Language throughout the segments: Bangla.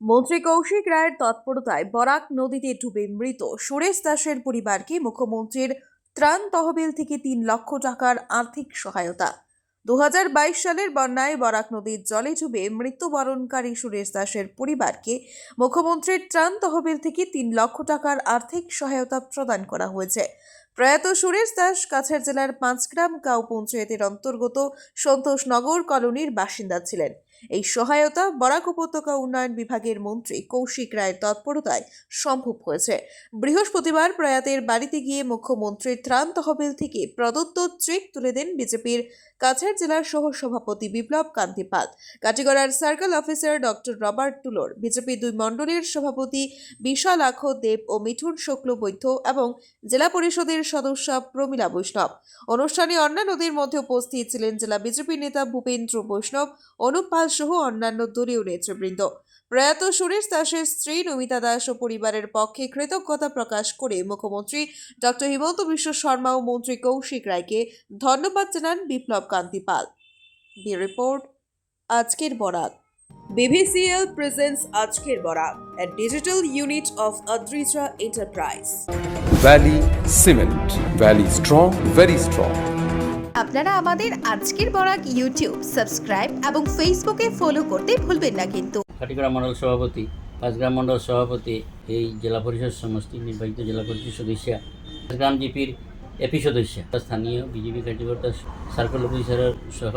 মন্ত্রী কৌশিক রায়ের তৎপরতায় বরাক নদীতে ডুবে মৃত সুরেশ দাসের পরিবারকে মুখ্যমন্ত্রীর ত্রাণ তহবিল থেকে তিন লক্ষ টাকার আর্থিক সহায়তা। দু হাজার বাইশ সালের বন্যায় বরাক নদীর জলে ডুবে মৃত্যুবরণকারী সুরেশ দাসের পরিবারকে মুখ্যমন্ত্রীর ত্রাণ তহবিল থেকে তিন লক্ষ টাকার আর্থিক সহায়তা প্রদান করা হয়েছে। প্রয়াত সুরেশ দাস কাছাড় জেলার পাঁচগ্রাম গাঁও পঞ্চায়েতের অন্তর্গত সন্তোষনগর কলোনির বাসিন্দা ছিলেন। এই সহায়তা বরাক উপত্যকা উন্নয়ন বিভাগের মন্ত্রী কৌশিক রায়ের তৎপরতায় সম্ভব হয়েছে। বৃহস্পতিবার প্রয়াতের বাড়িতে গিয়ে মুখ্যমন্ত্রীর ত্রাণ তহবিল থেকে প্রদত্ত চেক তুলে দেন বিজেপির কাছাড় জেলার সহ সভাপতি Biplab Kanti Pal. কাটিগড়ার circle officer doctor Robert Tulor, BJP দুই মণ্ডলের সভাপতি বিশাল আখ, দেব ও মিঠুন শুক্ল বৈদ্য এবং জেলা পরিষদের সদস্য প্রমীলা বৈষ্ণব। অনুষ্ঠানে অন্যান্যদের মধ্যে উপস্থিত ছিলেন জেলা বিজেপি নেতা ভূপেন্দ্র বৈষ্ণব, অনুপ পাল সহ অন্যান্য দলীয় নেতৃবৃন্দ প্রয়াত সুরেশ দাসের স্ত্রী নমিতা দাস ও পরিবারের পক্ষে কৃতজ্ঞতা প্রকাশ করে মুখ্যমন্ত্রী ডক্টর হিমন্ত বিশ্ব শর্মা ও মন্ত্রী কৌশিক রায়কে ধন্যবাদ জানান বিপ্লব কান্তি পাল বি রিপোর্ট আজকের বরাত বিভিসিএল প্রেজেন্টস আজকের বরাত digital unit of Adrija Enterprise. Valley Cement. Valley strong, very strong. আপনারা আমাদের আজকের বরাক ইউটিউব সাবস্ক্রাইব এবং ফেসবুকে ফলো করতে ভুলবেন না কিন্তু। কাটিগড়া মণ্ডল সভাপতি, পাঁচগ্রাম মণ্ডল সভাপতি, এই জেলা পরিষদ সমষ্টি নির্বাচিত জেলা পরিষদ সদস্য, পাঁচগ্রাম জিপির এপি সদস্য, স্থানীয় বিজেপি কার্যকর্তা সার্কেল অফিসারের সহ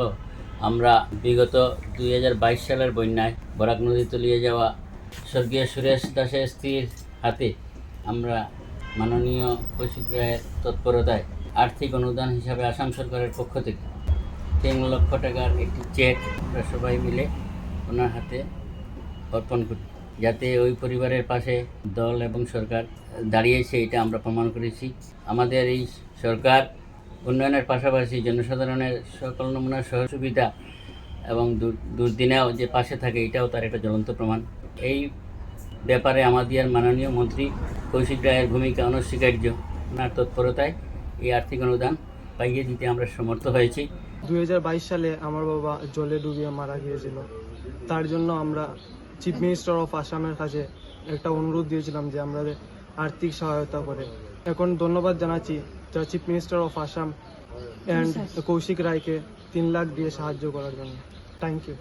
আমরা বিগত দুই হাজার বাইশ সালের বন্যায় বরাক নদী তলিয়ে যাওয়া স্বর্গীয় সুরেশ দাসের স্ত্রীর হাতে আমরা মাননীয় কৌশিক রায়ের তৎপরতায় আর্থিক অনুদান হিসাবে আসাম সরকারের পক্ষ থেকে তিন লক্ষ টাকার একটি চেক আমরা সবাই মিলে ওনার হাতে অর্পণ করি। যাতে ওই পরিবারের পাশে দল এবং সরকার দাঁড়িয়েছে, এটা আমরা প্রমাণ করেছি। আমাদের এই সরকার উন্নয়নের পাশাপাশি জনসাধারণের সকল নমুনার সহযোগিতা এবং দুর্দিনেও যে পাশে থাকে, এটাও তার একটা জ্বলন্ত প্রমাণ। এই ব্যাপারে আমাদের মাননীয় মন্ত্রী কৌশিক রায়ের ভূমিকা অনস্বীকার্য। ওনার তৎপরতায় এই আর্থিক অনুদান পাইয়ে দিতে আমরা সমর্থ হয়েছি। দুই হাজার বাইশ সালে আমার বাবা জলে ডুবিয়ে মারা গিয়েছিল। তার জন্য আমরা চিফ মিনিস্টার অফ আসামের কাছে একটা অনুরোধ দিয়েছিলাম যে আমাদের আর্থিক সহায়তা করে। এখন ধন্যবাদ জানাচ্ছি যা chief minister of Assam and Kaushik রায়কে তিন লাখ দিয়ে সাহায্য করার জন্য। Thank you